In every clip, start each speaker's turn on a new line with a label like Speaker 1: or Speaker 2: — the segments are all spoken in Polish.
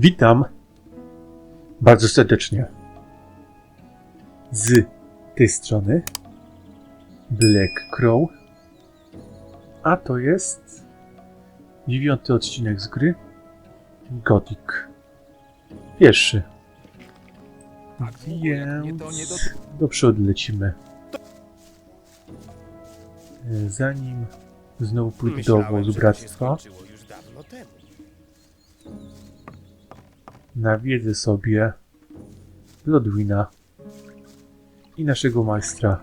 Speaker 1: Witam bardzo serdecznie z tej strony Black Crow, a to jest dziewiąty odcinek z gry Gothic. Pierwszy. Więc do przodu lecimy. E, Zanim znowu pójdę do obozu bractwa, nawiedzę sobie Lodwina i naszego majstra.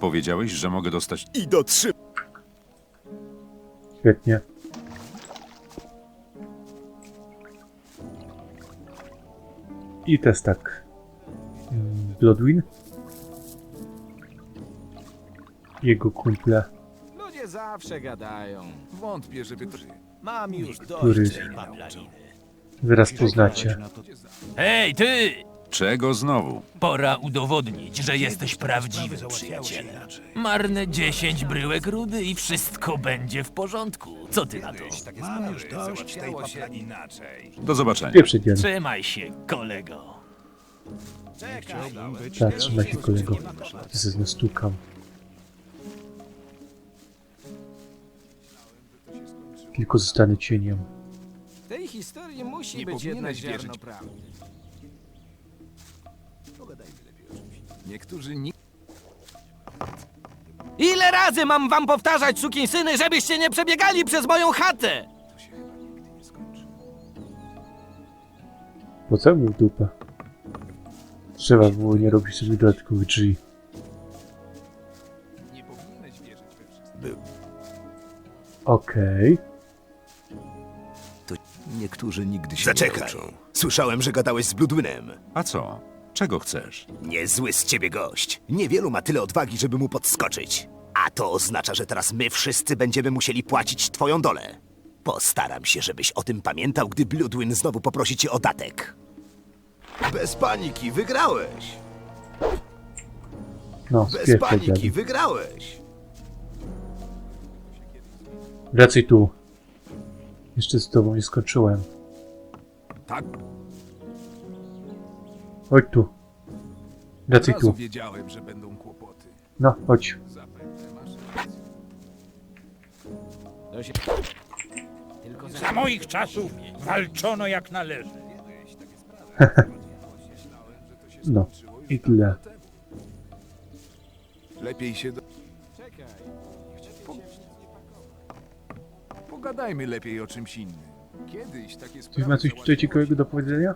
Speaker 2: Powiedziałeś, że mogę dostać.
Speaker 3: I dotrzymaj.
Speaker 1: Świetnie. I też tak. Bloodwin. Jego kumple,
Speaker 4: Ludzie zawsze gadają.
Speaker 3: Wątpię, żeby.
Speaker 4: Mam już
Speaker 1: który
Speaker 4: dość tej paplaniny.
Speaker 1: zaraz poznacie.
Speaker 5: Hej, ty!
Speaker 2: Czego znowu?
Speaker 5: Pora udowodnić, że jesteś prawdziwym przyjacielem. Marne 10 bryłek rudy i wszystko będzie w porządku. Co ty na to?
Speaker 4: Mam już dość tej paplaniny.
Speaker 2: Do zobaczenia.
Speaker 1: Pierwszy dzień.
Speaker 5: Trzymaj się, kolego.
Speaker 1: Tak, trzymaj się kolego. Ty se nastukam. Tylko zostanę cieniem.
Speaker 4: W tej historii musi
Speaker 3: Nie
Speaker 4: być jedno ziarno prawdy.
Speaker 3: Niektórzy nie...
Speaker 4: Ile razy mam wam powtarzać, syny, żebyście nie przebiegali przez moją chatę?
Speaker 1: Po co mu w dupę? Trzeba było nie robić sobie dodatkowych drzwi.
Speaker 3: Nie powinieneś wierzyć we wszystko.
Speaker 1: Okej.
Speaker 6: Niektórzy nigdy się
Speaker 3: Zaczekaj.
Speaker 6: nie nauczą.
Speaker 3: Słyszałem, że gadałeś z Bloodwinem.
Speaker 2: A co? Czego chcesz?
Speaker 3: Niezły z ciebie gość. Niewielu ma tyle odwagi, żeby mu podskoczyć. A to oznacza, że teraz my wszyscy będziemy musieli płacić twoją dolę. Postaram się, żebyś o tym pamiętał, gdy Bloodwin znowu poprosi cię o datek. Bez paniki, wygrałeś!
Speaker 1: No, spierdź dziady.
Speaker 3: wygrałeś!
Speaker 1: Wracaj tu. Jeszcze z tobą nie skończyłem.
Speaker 3: Tak,
Speaker 1: Chodź tu. Wracaj tu.
Speaker 3: wiedziałem, że będą kłopoty.
Speaker 1: No, chodź.
Speaker 4: To się... Tylko
Speaker 7: Za moich czasów walczono jak należy.
Speaker 1: No. I tyle.
Speaker 3: Lepiej się do...
Speaker 4: Czekaj.
Speaker 3: Pogadajmy lepiej o czymś innym. Kiedyś takie
Speaker 1: Ktoś ma coś tutaj ciekawego do powiedzenia?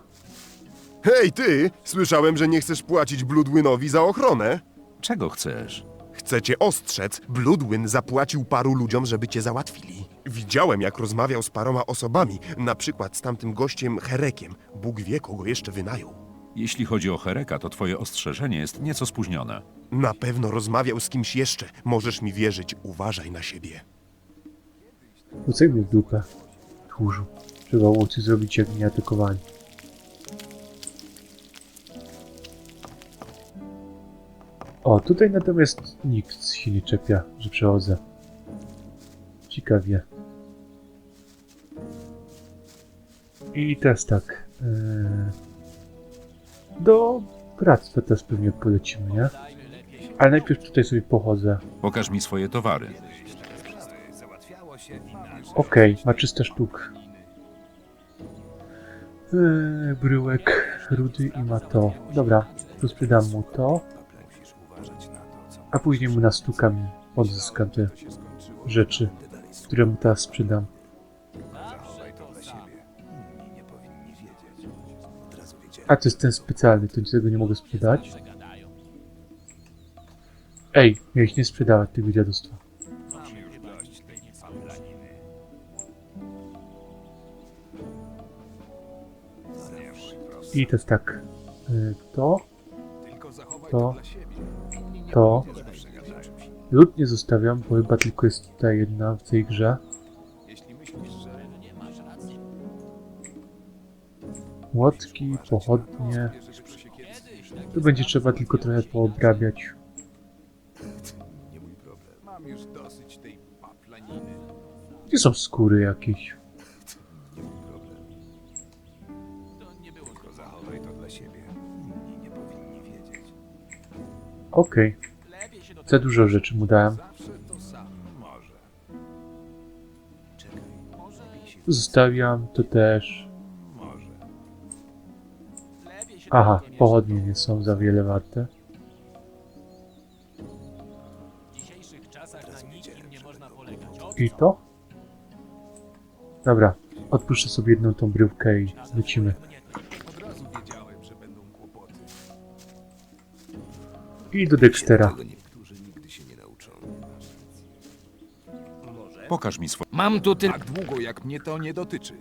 Speaker 8: Hej ty! Słyszałem, że nie chcesz płacić Bloodwinowi za ochronę.
Speaker 2: Czego chcesz?
Speaker 8: Chcę cię ostrzec. Bloodwin zapłacił paru ludziom, żeby cię załatwili. Widziałem, jak rozmawiał z paroma osobami, na przykład z tamtym gościem Herekiem. Bóg wie, kogo jeszcze wynajął.
Speaker 2: Jeśli chodzi o Hereka, to twoje ostrzeżenie jest nieco spóźnione.
Speaker 8: Na pewno rozmawiał z kimś jeszcze. Możesz mi wierzyć, uważaj na siebie.
Speaker 1: Rzucaj mnie w dupę. Tchórzu. Trzeba coś zrobić, jak mnie atakowali. O, tutaj natomiast nikt się nie czepia, że przechodzę. Ciekawie. I teraz tak. Yy... Do bractwa teraz pewnie polecimy, nie? Ale najpierw tutaj sobie pochodzę.
Speaker 2: Pokaż mi swoje towary.
Speaker 1: Okej, ma 300 sztuk. Yy, bryłek, rudy i ma to. Dobra, tu sprzedam mu to. A później mu nastukam i odzyskam te rzeczy, które mu teraz sprzedam. A to jest ten specjalny, to tego nie mogę sprzedać. Ej, miałeś nie sprzedawać tego dziadostwa. I to jest tak. y, To, to, to. Lud nie zostawiam, bo chyba tylko jest ta jedna w tej grze. Młotki, pochodnie. Tu będzie trzeba tylko trochę poobrabiać. Gdzie są skóry jakieś? Okej. Za dużo rzeczy mu dałem. Zostawiam to też. Aha, pochodnie nie są za wiele warte. I to? Dobra, odpuszczę sobie jedną tą bryłkę i lecimy. I do Dextera.
Speaker 2: Pokaż mi swoje.
Speaker 4: Mam tu tylko...
Speaker 6: Tak długo jak mnie to nie dotyczy.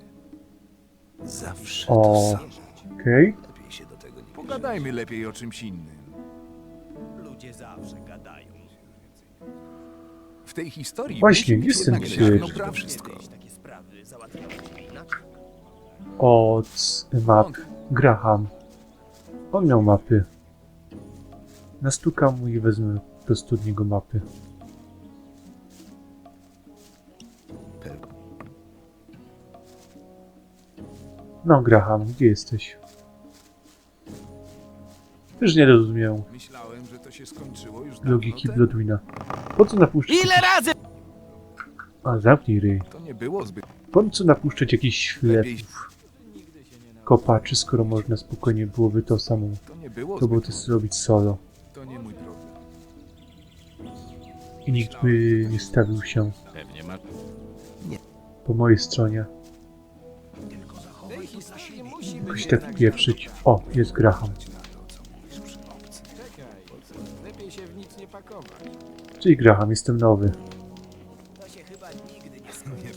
Speaker 3: Zawsze
Speaker 1: O.
Speaker 3: to samo.
Speaker 1: Okej.
Speaker 3: Lepiej się do tego nie
Speaker 6: Pogadajmy lepiej o czymś innym.
Speaker 3: Ludzie zawsze gadają.
Speaker 6: W tej historii
Speaker 1: Właśnie,
Speaker 6: musi być
Speaker 1: jestem
Speaker 6: jednak prawdy.
Speaker 3: Wszystko. Takie sprawy inaczej.
Speaker 1: Od map. Graham. On miał mapy. Nastukam mu i wezmę po prostu od niego mapy. No, Graham, gdzie jesteś? Też nie rozumiem
Speaker 6: Myślałem, że to się skończyło już dawno
Speaker 1: logiki
Speaker 6: temu.
Speaker 1: Bloodwina. Po co napuszczać...
Speaker 4: Ile razy...
Speaker 1: A, zamknij ryj.
Speaker 6: To nie było zbyt...
Speaker 1: Po co napuszczać jakiś
Speaker 6: Lepiej...
Speaker 1: ślepów kopaczy, skoro można spokojnie byłoby to samo.
Speaker 6: To nie było
Speaker 1: To było
Speaker 6: zbyt...
Speaker 1: to zrobić solo.
Speaker 6: To nie mój problem.
Speaker 1: I nikt by nie stawił się
Speaker 2: Pewnie masz.
Speaker 1: po mojej stronie. Jakoś tak pieprzyć. O, jest Graham. Czyli Graham, jestem nowy.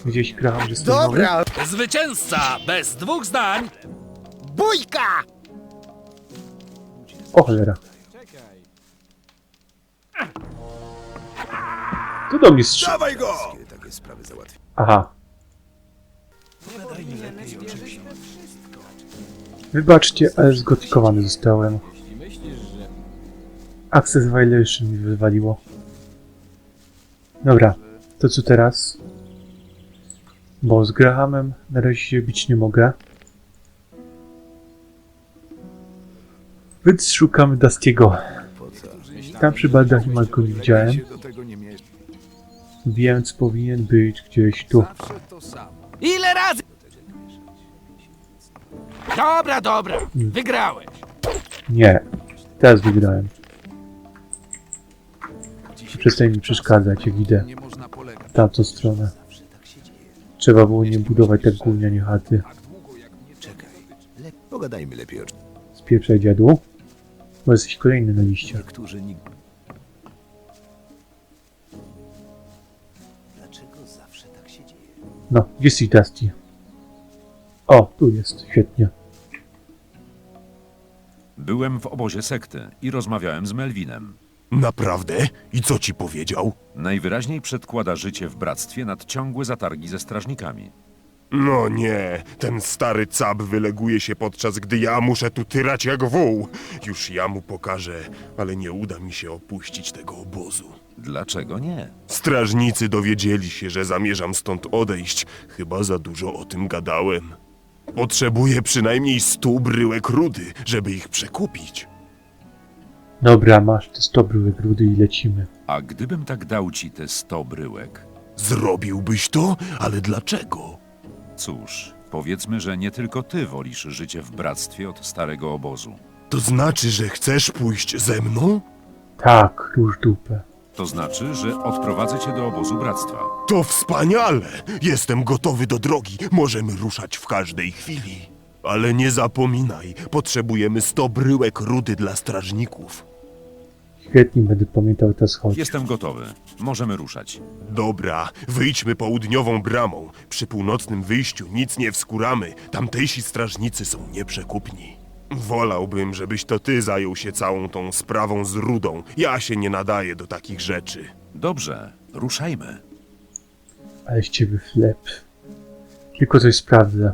Speaker 1: Gdzieś Graham, że jestem nowy?
Speaker 5: Zwycięzca! Bez dwóch zdań!
Speaker 3: Bójka!
Speaker 1: O cholera. To do mnie strzela.
Speaker 3: Dawaj go! Takie sprawy załatwię.
Speaker 1: Aha. Wybaczcie, ale zgotykowany zostałem. Access Violation mi wywaliło. Dobra, to co teraz? Bo z Grahamem na razie się bić nie mogę. Więc szukamy Dustiego. Tam przy Baldachimach go nie widziałem, więc powinien być gdzieś tu.
Speaker 4: Ile razy... Dobra, dobra. Wygrałeś.
Speaker 1: Nie, teraz wygrałem. Przestań mi przeszkadzać, jak idę
Speaker 6: Nie można polegać.
Speaker 1: w tamtą stronę. Trzeba było nie budować tak gównianie chaty.
Speaker 3: Le- Pogadajmy lepiej o czym.
Speaker 1: Spieprzaj dziadu. Bo jesteś kolejny na liście.
Speaker 3: Niektórzy nigdy. Dlaczego zawsze tak się dzieje?
Speaker 1: No, gdzie jesteś Dusty? O, tu jest, świetnie.
Speaker 2: Byłem w obozie sekty i rozmawiałem z Melvinem.
Speaker 8: Naprawdę? I co ci powiedział?
Speaker 2: Najwyraźniej przedkłada życie w bractwie nad ciągłe zatargi ze strażnikami.
Speaker 8: No nie, ten stary cab wyleguje się podczas gdy ja muszę tu tyrać jak wół. Już ja mu pokażę, ale nie uda mi się opuścić tego obozu.
Speaker 2: Dlaczego nie?
Speaker 8: Strażnicy dowiedzieli się, że zamierzam stąd odejść. Chyba za dużo o tym gadałem. Potrzebuję przynajmniej stu bryłek rudy, żeby ich przekupić.
Speaker 1: Dobra, masz te 100 bryłek rudy i lecimy.
Speaker 2: A gdybym tak dał ci te 100 bryłek?
Speaker 8: Zrobiłbyś to? Ale dlaczego?
Speaker 2: Cóż, powiedzmy, że nie tylko ty wolisz życie w bractwie od starego obozu.
Speaker 8: To znaczy, że chcesz pójść ze mną?
Speaker 1: Tak, róż dupę.
Speaker 2: To znaczy, że odprowadzę cię do obozu bractwa.
Speaker 8: To wspaniale! Jestem gotowy do drogi. Możemy ruszać w każdej chwili. Ale nie zapominaj, potrzebujemy 100 bryłek rudy dla strażników.
Speaker 1: Świetnie będę pamiętał te schody.
Speaker 2: Jestem gotowy. Możemy ruszać.
Speaker 8: Dobra, wyjdźmy południową bramą. Przy północnym wyjściu nic nie wskuramy. Tamtejsi strażnicy są nieprzekupni. Wolałbym, żebyś to ty zajął się całą tą sprawą z Rudą. Ja się nie nadaję do takich rzeczy.
Speaker 2: Dobrze, ruszajmy.
Speaker 1: Ale z ciebie flep. Tylko coś sprawdzę.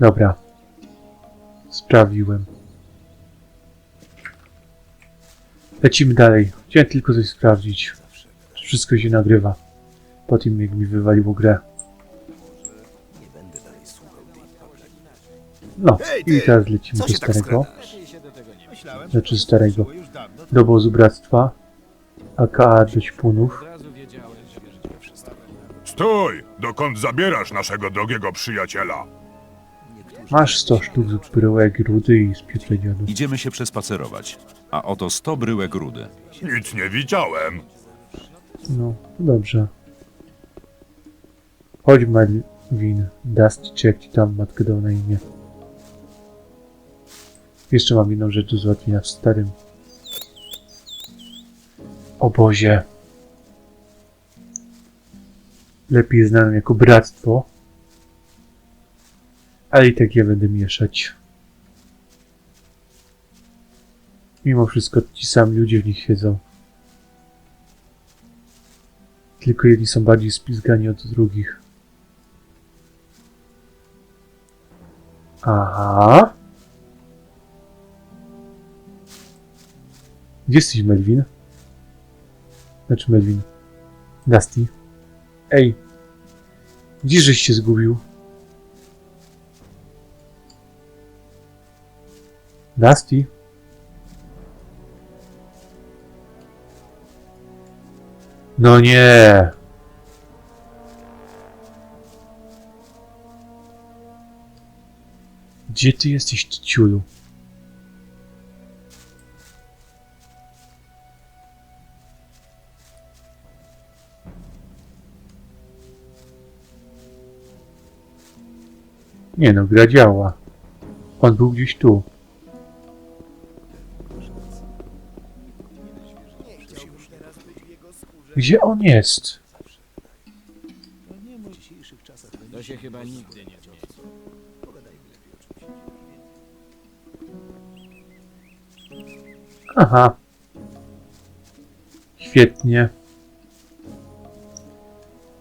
Speaker 1: Dobra. Sprawiłem. Lecimy dalej. Chciałem tylko coś sprawdzić. Wszystko się nagrywa. Po tym jak mi wywaliło grę. No, i teraz lecimy do
Speaker 3: tak
Speaker 1: starego. Znaczy starego. Do obozu bractwa. aka do śpunów.
Speaker 8: Stój! Dokąd zabierasz naszego drogiego przyjaciela?
Speaker 1: Masz 100 sztuk z bryłek rudy i z.
Speaker 2: Idziemy się przespacerować. A oto 100 bryłek rudy.
Speaker 8: Nic nie widziałem.
Speaker 1: No, dobrze. Chodź Melvin, Dusty, czy jak ci tam matkę dał na imię. Jeszcze mam jedną rzecz do załatwienia w starym obozie. Lepiej znanym jako bractwo. Ale i tak je będę mieszać. Mimo wszystko ci sami ludzie w nich siedzą. Tylko jedni są bardziej splizgani od drugich. Aha. Gdzie jesteś, Melvin? Znaczy Melvin. Dusty. Ej. Gdzie żeś się zgubił? Dusty? No nie. Gdzie ty jesteś, ciulu? Nie no, gra działa. On był gdzieś tu. Gdzie on jest?
Speaker 4: To się chyba nigdy nie
Speaker 1: Aha. Świetnie.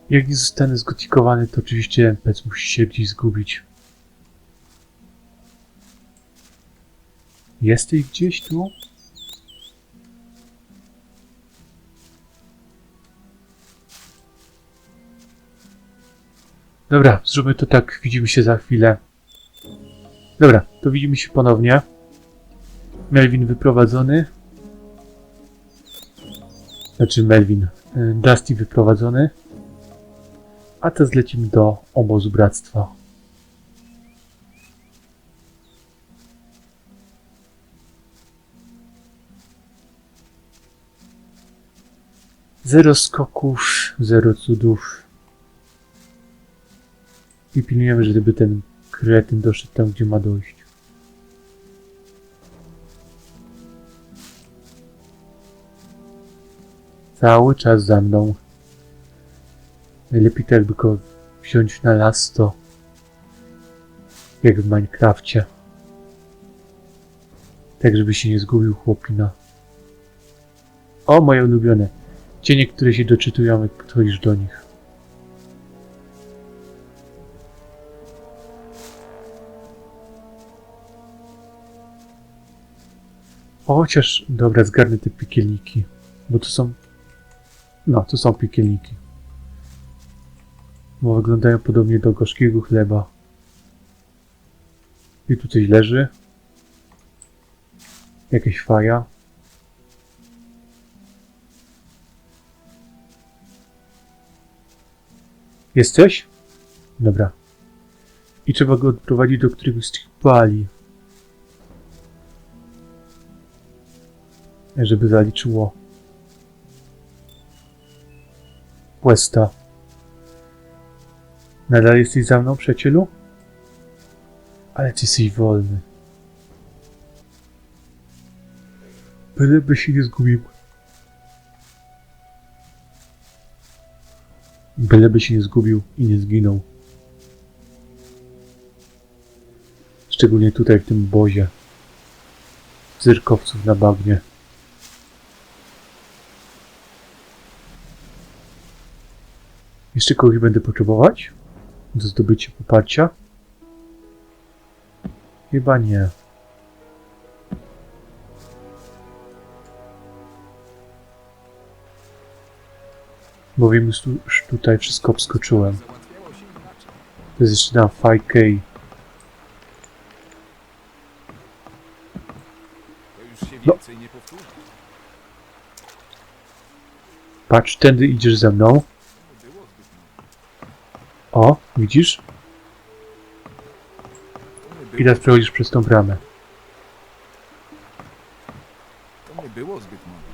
Speaker 1: Jak nie zostanę zgotikowany, to oczywiście NPC musi się gdzieś zgubić. Jesteś gdzieś tu? Dobra, zróbmy to tak. Widzimy się za chwilę. Dobra, to widzimy się ponownie. Melvin wyprowadzony. Znaczy Melvin. y, Dusty wyprowadzony. A teraz lecimy do obozu bractwa. Zero skoków, zero cudów. I pilnujemy, żeby ten kretyn doszedł tam, gdzie ma dojść. Cały czas za mną. Najlepiej to jakby go wziąć na las, to jak w Minecrafcie. Tak, żeby się nie zgubił chłopina. O, moje ulubione. Cienie, które się doczytują, jak podchodzisz do nich. O, chociaż, dobra, zgarnę te piekielniki. Bo to są... No, to są piekielniki. Bo wyglądają podobnie do gorzkiego chleba. I tu coś leży. Jakieś faja. Jesteś? Dobra. I trzeba go odprowadzić do któregoś z tych pali. Żeby zaliczyło questa. Nadal jesteś za mną, przyjacielu? Ale ty jesteś wolny. Byleby się nie zgubił. Byleby się nie zgubił i nie zginął. Szczególnie tutaj w tym bozie. Cyrkowców na bagnie. Jeszcze kogoś będę potrzebować do zdobycia poparcia. Chyba nie. Bowiem już już tutaj wszystko obskoczyłem. To jest jeszcze tam 5K.
Speaker 6: To już się
Speaker 1: No. Patrz, tędy idziesz ze mną. O, widzisz? I teraz przechodzisz przez tą bramę.
Speaker 6: To nie było zbyt mądre.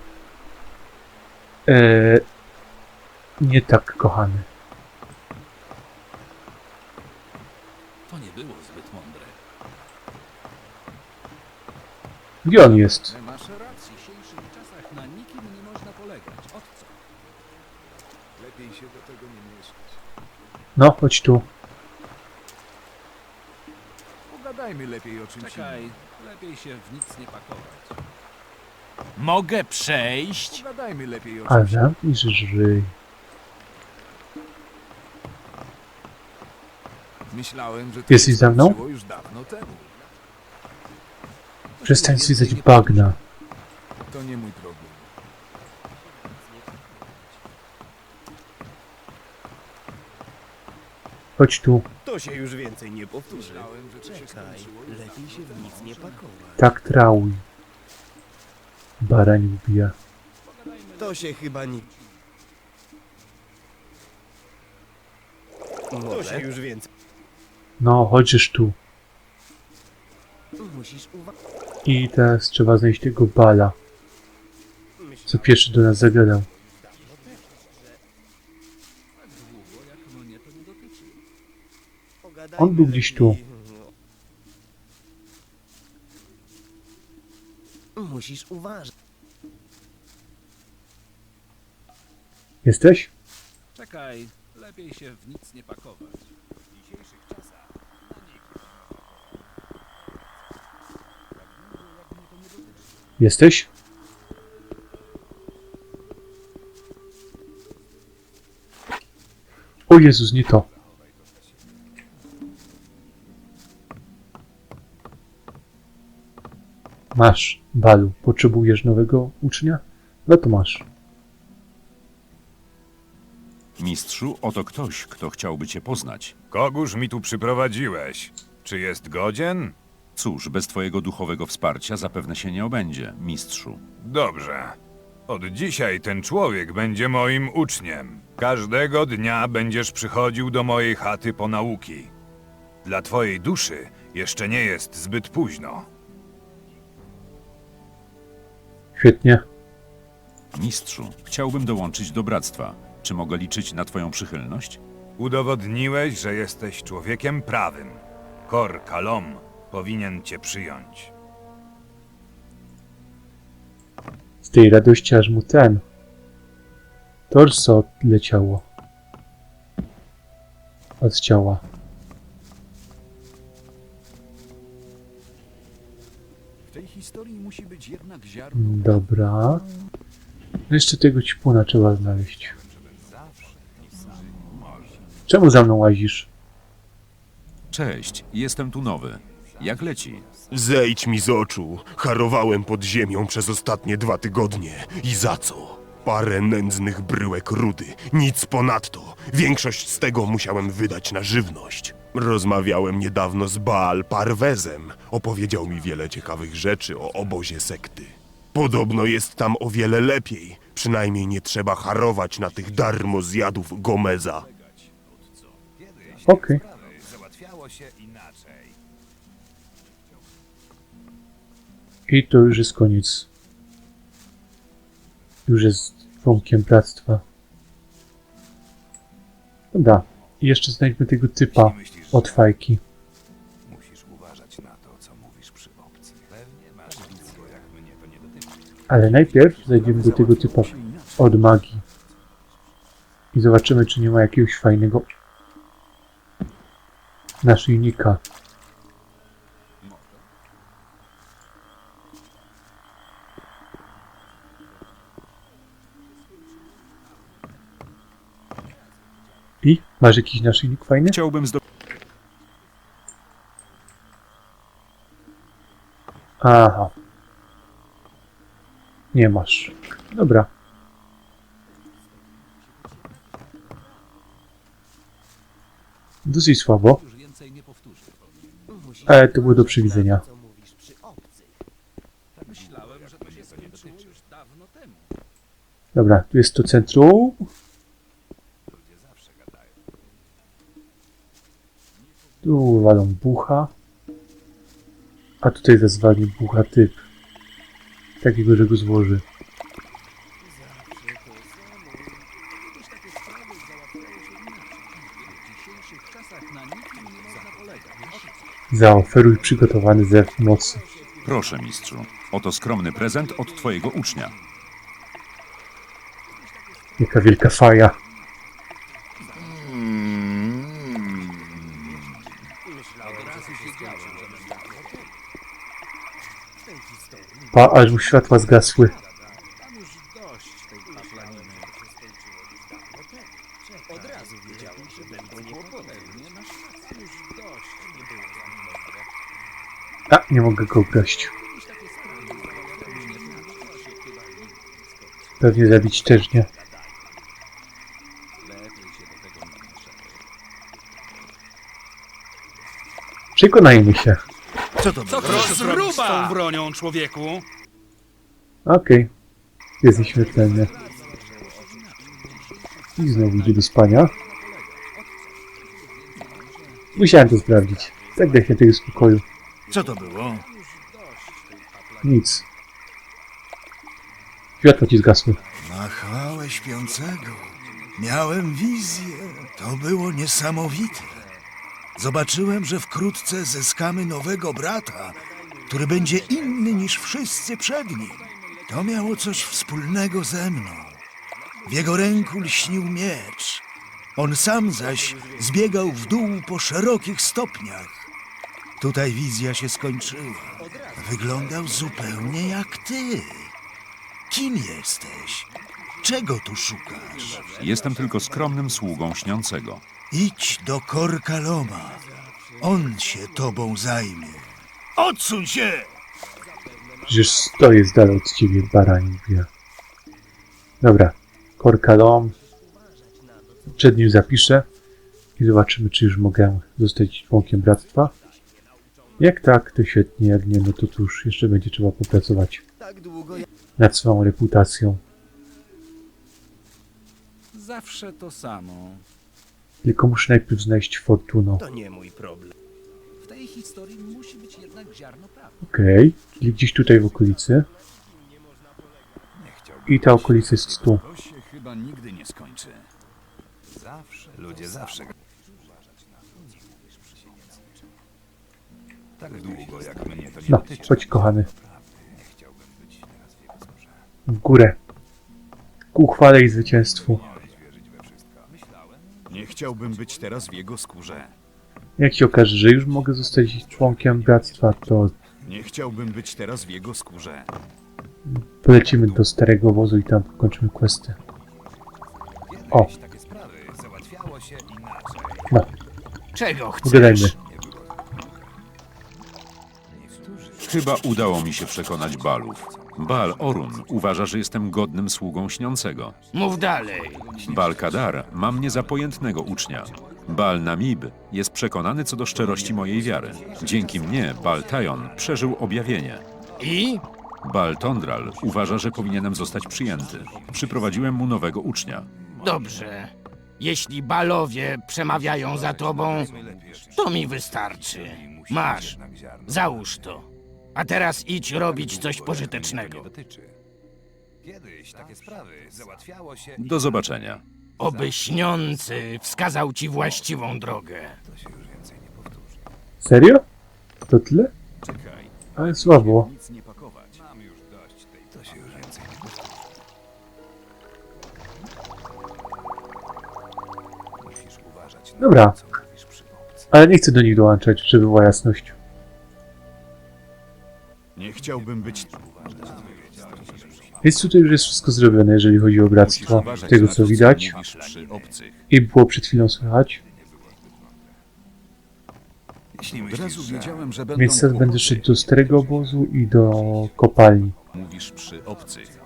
Speaker 1: Eee, nie tak, kochany.
Speaker 5: To nie było zbyt mądre.
Speaker 1: Gdzie on jest?
Speaker 6: Ale masz rację.
Speaker 9: W dzisiejszych czasach na nikim nie można polegać. Od co?
Speaker 6: Lepiej się do tego nie mieszać.
Speaker 1: No, chodź tu.
Speaker 6: Pogadajmy lepiej o czymś
Speaker 9: Czekaj, lepiej się w nic nie pakować.
Speaker 5: Mogę przejść?
Speaker 6: Pogadajmy lepiej o
Speaker 1: A
Speaker 6: czymś
Speaker 1: zamknij żyj.
Speaker 6: Myślałem, że to
Speaker 1: Jesteś ze mną?
Speaker 6: wystarczyło już dawno temu.
Speaker 1: Przestań zwiedzać bagna.
Speaker 6: To nie mój problem.
Speaker 1: Chodź tu.
Speaker 3: To się już więcej nie powtórzy.
Speaker 6: Już
Speaker 3: lepiej się w nic nie pakować.
Speaker 1: Tak trałuj. Barań wbija.
Speaker 3: To się chyba nie... To się już więcej...
Speaker 1: No, chodzisz tu.
Speaker 3: Musisz uważać.
Speaker 1: I teraz trzeba znaleźć tego bala, co pierwszy do nas zagadał. On był gdzieś tu.
Speaker 3: Musisz uważać.
Speaker 1: Jesteś?
Speaker 9: Czekaj, lepiej się w nic nie pakować. W dzisiejszych czasach
Speaker 1: Jesteś? O Jezus, nie to. Masz, Balu. Potrzebujesz nowego ucznia? No to masz.
Speaker 2: Mistrzu, oto ktoś, kto chciałby cię poznać.
Speaker 10: Kogóż mi tu przyprowadziłeś? Czy jest godzien?
Speaker 2: Cóż, bez twojego duchowego wsparcia zapewne się nie obędzie, mistrzu.
Speaker 10: Dobrze. Od dzisiaj ten człowiek będzie moim uczniem. Każdego dnia będziesz przychodził do mojej chaty po nauki. Dla twojej duszy jeszcze nie jest zbyt późno.
Speaker 1: Świetnie.
Speaker 2: Mistrzu, chciałbym dołączyć do bractwa. Czy mogę liczyć na twoją przychylność?
Speaker 10: Udowodniłeś, że jesteś człowiekiem prawym. Kor Kalom powinien cię przyjąć.
Speaker 1: Z tej radości aż mu ten. Torso odleciało. Od ciała.
Speaker 9: Historii musi być jednak ziarno.
Speaker 1: Dobra. No jeszcze tego ćpuna trzeba znaleźć. Czemu za mną łazisz?
Speaker 2: Cześć, jestem tu nowy. Jak leci?
Speaker 8: Zejdź mi z oczu. Harowałem pod ziemią przez ostatnie dwa tygodnie. I za co? Parę nędznych bryłek rudy. Nic ponadto. Większość z tego musiałem wydać na żywność. Rozmawiałem niedawno z Baal Parwezem. Opowiedział mi wiele ciekawych rzeczy o obozie sekty. Podobno jest tam o wiele lepiej. Przynajmniej nie trzeba harować na tych darmo zjadów Gomeza.
Speaker 1: Okej. I to już jest koniec. Już jest członkiem bractwa. Dobra. I jeszcze znajdźmy tego typa od fajki.
Speaker 10: Musisz uważać na to, co mówisz przy obcych. Pewnie masz blisko jak mnie, to nie dotyczy.
Speaker 1: Ale najpierw zajdziemy do tego typa od magii. I zobaczymy, czy nie ma jakiegoś fajnego naszyjnika. I? Masz jakiś naszyjnik fajny?
Speaker 2: Chciałbym zdo...
Speaker 1: Aha. Nie masz. Dobra. Dosyć słabo. Ale to było do przewidzenia. Dobra, tu jest to centrum. Tu walą bucha. A tutaj zezwali bucha typ. Takiego, że go złoży. Zaoferuj przygotowany zew mocy.
Speaker 2: Proszę, mistrzu. Oto skromny prezent od twojego ucznia.
Speaker 1: Jaka wielka faja. Pa, aż mu światła zgasły. A, nie mogę go ukraść. Pewnie zabić też nie. Przekonajmy się.
Speaker 9: Co to z tą bronią, człowieku?
Speaker 1: Okej. Jest nieśmiertelny. I znowu idzie do spania. Musiałem to sprawdzić. Tak daj się tego spokoju.
Speaker 3: Co to było?
Speaker 1: Nic. Światła ci zgasły.
Speaker 11: Na chwałę śpiącego. Miałem wizję. To było niesamowite. Zobaczyłem, że wkrótce zyskamy nowego brata, który będzie inny niż wszyscy przed nim. To miało coś wspólnego ze mną. W jego ręku lśnił miecz. On sam zaś zbiegał w dół po szerokich stopniach. Tutaj wizja się skończyła. Wyglądał zupełnie jak ty. Kim jesteś? Czego tu szukasz?
Speaker 2: Jestem tylko skromnym sługą śniącego.
Speaker 11: Idź do Korkaloma. On się tobą zajmie. Odsuń się!
Speaker 1: Przecież stoję z dala od ciebie, barań wie. Dobra. Korkalom. Przed nim zapiszę. I zobaczymy, czy już mogę zostać członkiem bractwa. Jak tak, to świetnie. Jak nie, no to cóż, jeszcze będzie trzeba popracować nad swoją reputacją.
Speaker 9: Zawsze to samo.
Speaker 1: Tylko muszę najpierw znaleźć Fortuno.
Speaker 3: To nie mój problem.
Speaker 9: W tej historii musi być jednak ziarno prawdy.
Speaker 1: Okej, czyli gdzieś tutaj w okolicy. I ta okolica jest tu.
Speaker 9: To się chyba nigdy nie skończy. Zawsze. Ludzie zawsze. Tak długo jak mnie to nie
Speaker 1: No,
Speaker 9: dotyczy.
Speaker 1: chodź kochany. W górę. Ku chwale i zwycięstwu.
Speaker 9: Nie chciałbym być teraz w jego skórze.
Speaker 1: Jak się okaże, że już mogę zostać członkiem bractwa, to
Speaker 9: Nie chciałbym być teraz w jego skórze.
Speaker 1: polecimy do starego wozu i tam kończymy questy. O,
Speaker 9: Takie sprawy załatwiało się inaczej.
Speaker 1: no,
Speaker 5: Czego chcesz?
Speaker 1: pogadajmy.
Speaker 2: Chyba udało mi się przekonać Balów. Bal Orun uważa, że jestem godnym sługą śniącego.
Speaker 5: Mów dalej.
Speaker 2: Bal Kadar ma mnie za pojętnego ucznia. Bal Namib jest przekonany co do szczerości mojej wiary. Dzięki mnie Bal Tajon przeżył objawienie.
Speaker 5: I?
Speaker 2: Bal Tondral uważa, że powinienem zostać przyjęty. Przyprowadziłem mu nowego ucznia.
Speaker 5: Dobrze. Jeśli balowie przemawiają za tobą, to mi wystarczy. Masz. Załóż to. A teraz idź robić coś pożytecznego.
Speaker 9: Kiedyś takie sprawy załatwiało się
Speaker 2: Do zobaczenia.
Speaker 5: Oby śniący wskazał ci właściwą drogę.
Speaker 1: Serio? To tyle? Ale słabo.
Speaker 9: nic nie pakować. Mam już dość tej. To się już więcej nie powtórzy. Musisz uważać na
Speaker 1: Dobra,
Speaker 9: co mówisz przy obcych.
Speaker 1: ale nie chcę do nich dołączać, żeby była jasność.
Speaker 9: Nie chciałbym być...
Speaker 1: Więc tutaj już jest wszystko zrobione, jeżeli chodzi o bractwo. Tego co widać. I było przed chwilą słychać.
Speaker 9: Od razu wiedziałem, że będą
Speaker 1: Więc teraz będę szedł do starego obozu i do kopalni.
Speaker 9: Mówisz przy obcych.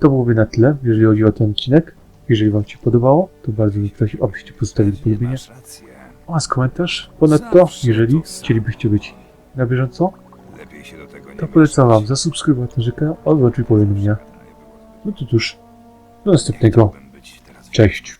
Speaker 1: To byłoby na tyle, jeżeli chodzi o ten odcinek. Jeżeli Wam się podobało, to bardzo bym prosił, abyście postawili polubienie oraz komentarz. Ponadto, jeżeli chcielibyście być na bieżąco,
Speaker 10: Lepiej się do tego nie
Speaker 1: to polecam Wam zasubskrybować ten kanał, zobaczyć powiadomienia. No to cóż, do następnego. Cześć.